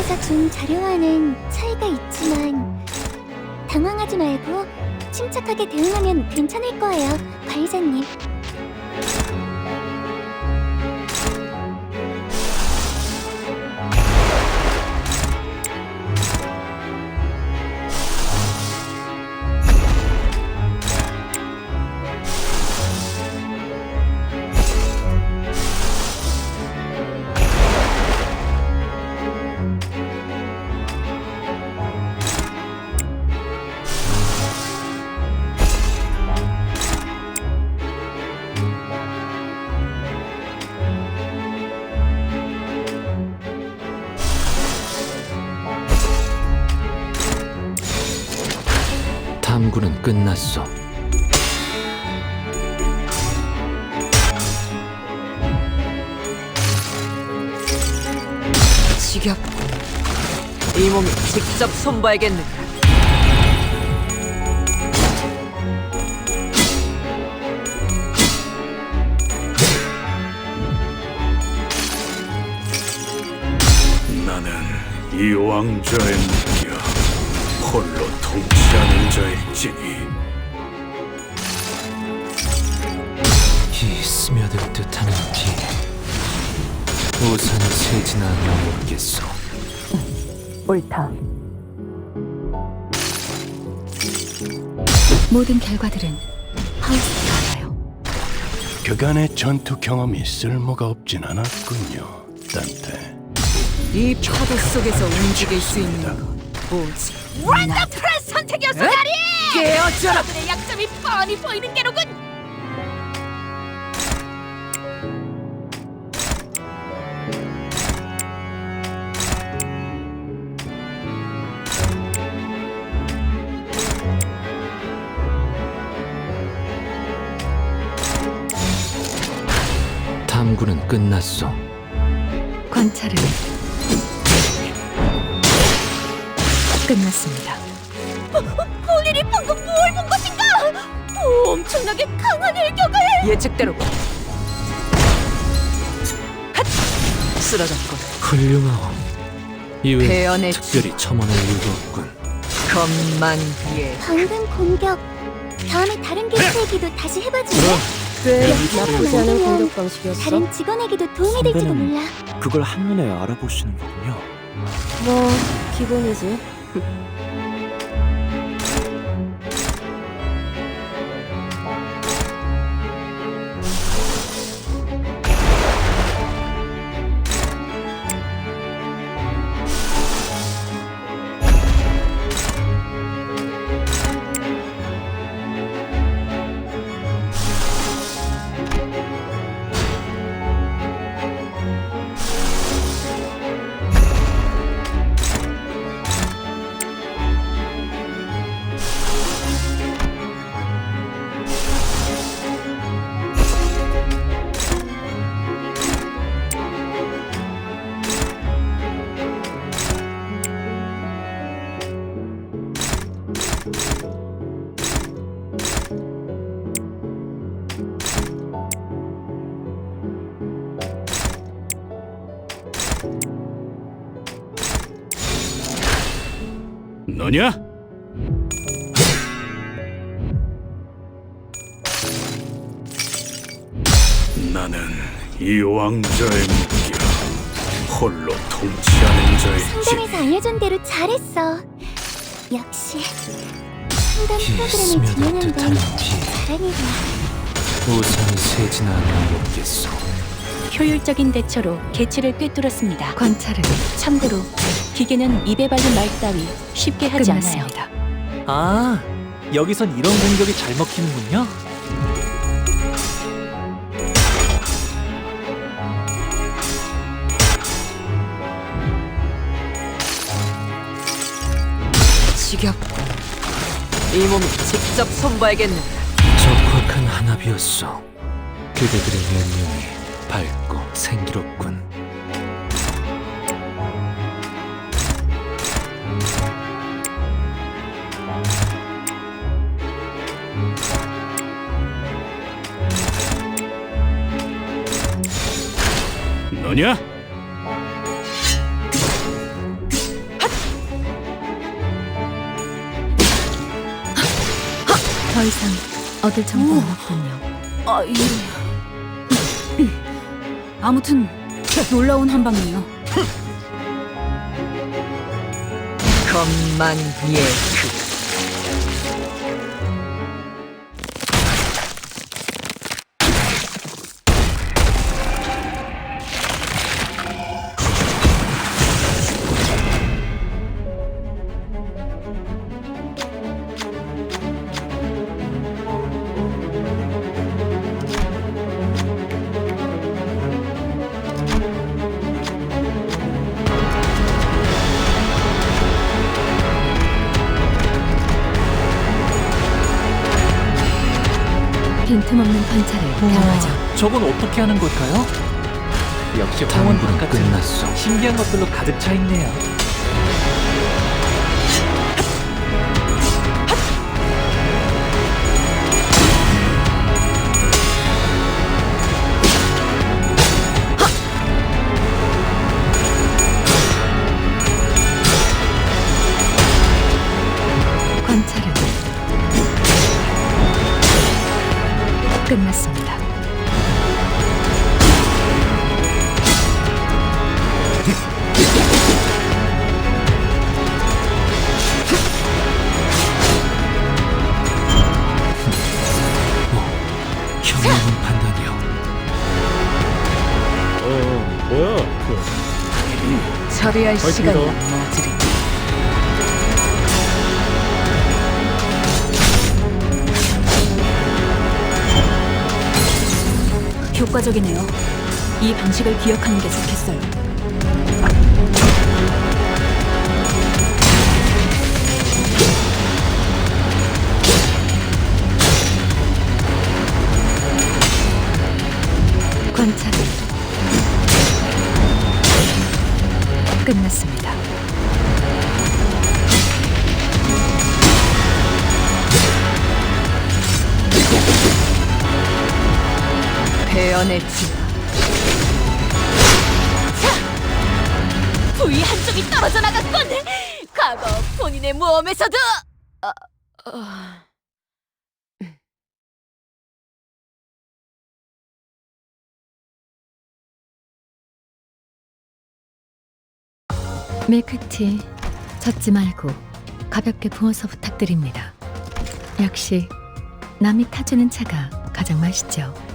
내가 준 자료와는 차이가 있지만 당황하지 말고 침착하게 대응하면 괜찮을 거예요, 관리자님. 탐구는 끝났어. 지겹고 이 몸이 직접 손봐야겠는가 나는 이 왕좌의 무기야 홀로 통치하는 자일지니 이 스며들 듯하는 비. 우산이 새지나 모르겠어. 옳다 모든 결과들은 하우스가 알아요. 그간의 전투 경험이 쓸모가 없진 않았군요 딴테 이 파도 속에서 움직일 수 있는 건 오직 원더풀한 선택이었어 다리 깨어져라 내 약점이 뻔히 보이는 게로군. 탐구는 끝났어. 관찰은 끝났습니다. 폴리리 방금 뭘 본 것인가? 오, 엄청나게 강한 일격을. 예측대로 핫! 쓰러졌군 훌륭하오. 이외에 배연의 특별히 첨언할 이유도 없군. 겁만 뒤에 방금 공격. 다음에 다른 게스트에게도 다시 해봐줄래? 꽤 나쁘지 않은 공격 방식이었어. 다른 직원에게도 도움이 될지도 선배는 몰라. 그걸 한눈에 알아보시는 거군요. 뭐 기본이지. 哼 너냐? 나는 이 왕좌의 무기야 홀로 통치하는 자일지니 상담에서 알려준 대로 잘했어. 역시 상담 이 프로그램을 스며들 진행한 건 비. 자랑이야. 우산이 새지나 모르겠어. 효율적인 대처로 개체를 꿰뚫었습니다. 관찰은 참고로 기계는 입에 발린 말 따위 쉽게 하지 않아요. 아, 여기선 이런 공격이 잘 먹히는군요. 지겹고 이 몸이 직접 손봐야겠는가 적확한 한압이었어. 그대들의 면면이 밝고 생기롭군. 아니야? 더 이상 얻을 정보는 없군요. 아, 예. 아무튼 놀라운 한방이에요. 겁만 예측. 틈없는 관찰을 당하죠. 저건 어떻게 하는 걸까요? 역시 홍원 당분은 바깥은 끝났어. 신기한 것들로 가득 차 있네요. 끝났습니다. 현명한 판단이요. 처리할 시간이 머지르 효과적이네요. 이 방식을 기억하는 게 좋겠어요. 관찰은 끝났습니다. 연의 지 부위 한쪽이 떨어져 나갔군. 과거 본인의 모험에서도. 아, 아. 밀크티 젓지 말고 가볍게 부어서 부탁드립니다. 역시 남이 타주는 차가 가장 맛있죠.